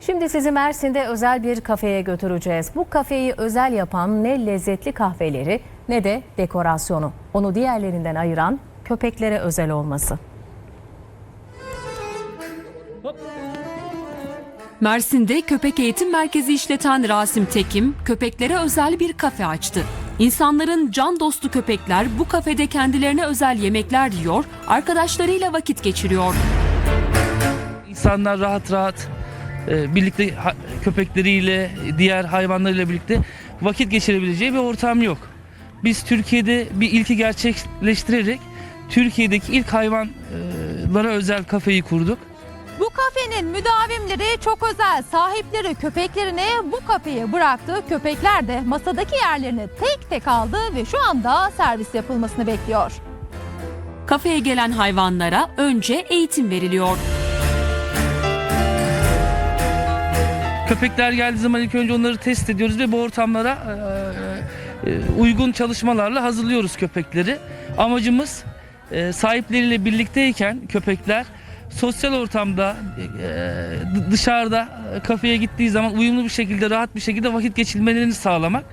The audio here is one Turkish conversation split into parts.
Şimdi sizi Mersin'de özel bir kafeye götüreceğiz. Bu kafeyi özel yapan ne lezzetli kahveleri ne de dekorasyonu. Onu diğerlerinden ayıran köpeklere özel olması. Mersin'de köpek eğitim merkezi işleten Rasim Tekim köpeklere özel bir kafe açtı. İnsanların can dostu köpekler bu kafede kendilerine özel yemekler yiyor, arkadaşlarıyla vakit geçiriyor. İnsanlar rahat rahat e, birlikte ha- köpekleriyle, diğer hayvanlarıyla birlikte vakit geçirebileceği bir ortam yok. Biz Türkiye'de bir ilki gerçekleştirerek Türkiye'deki ilk hayvanlara özel kafeyi kurduk. Bu kafenin müdavimleri çok özel. Sahipleri köpeklerini bu kafeye bıraktı. Köpekler de masadaki yerlerini tek tek aldı ve şu anda servis yapılmasını bekliyor. Kafeye gelen hayvanlara önce eğitim veriliyor. Köpekler geldiği zaman ilk önce onları test ediyoruz ve bu ortamlara e, e, uygun çalışmalarla hazırlıyoruz köpekleri. Amacımız e, sahipleriyle birlikteyken köpekler sosyal ortamda e, dışarıda e, kafeye gittiği zaman uyumlu bir şekilde rahat bir şekilde vakit geçirmelerini sağlamak.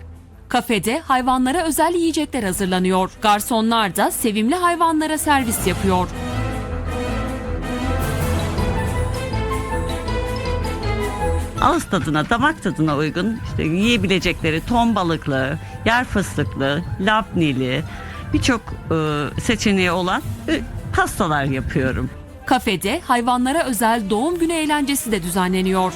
Kafede hayvanlara özel yiyecekler hazırlanıyor. Garsonlar da sevimli hayvanlara servis yapıyor. Ağız tadına, damak tadına uygun işte yiyebilecekleri ton balıklı, yer fıstıklı, labneli birçok e, seçeneği olan e, pastalar yapıyorum. Kafede hayvanlara özel doğum günü eğlencesi de düzenleniyor.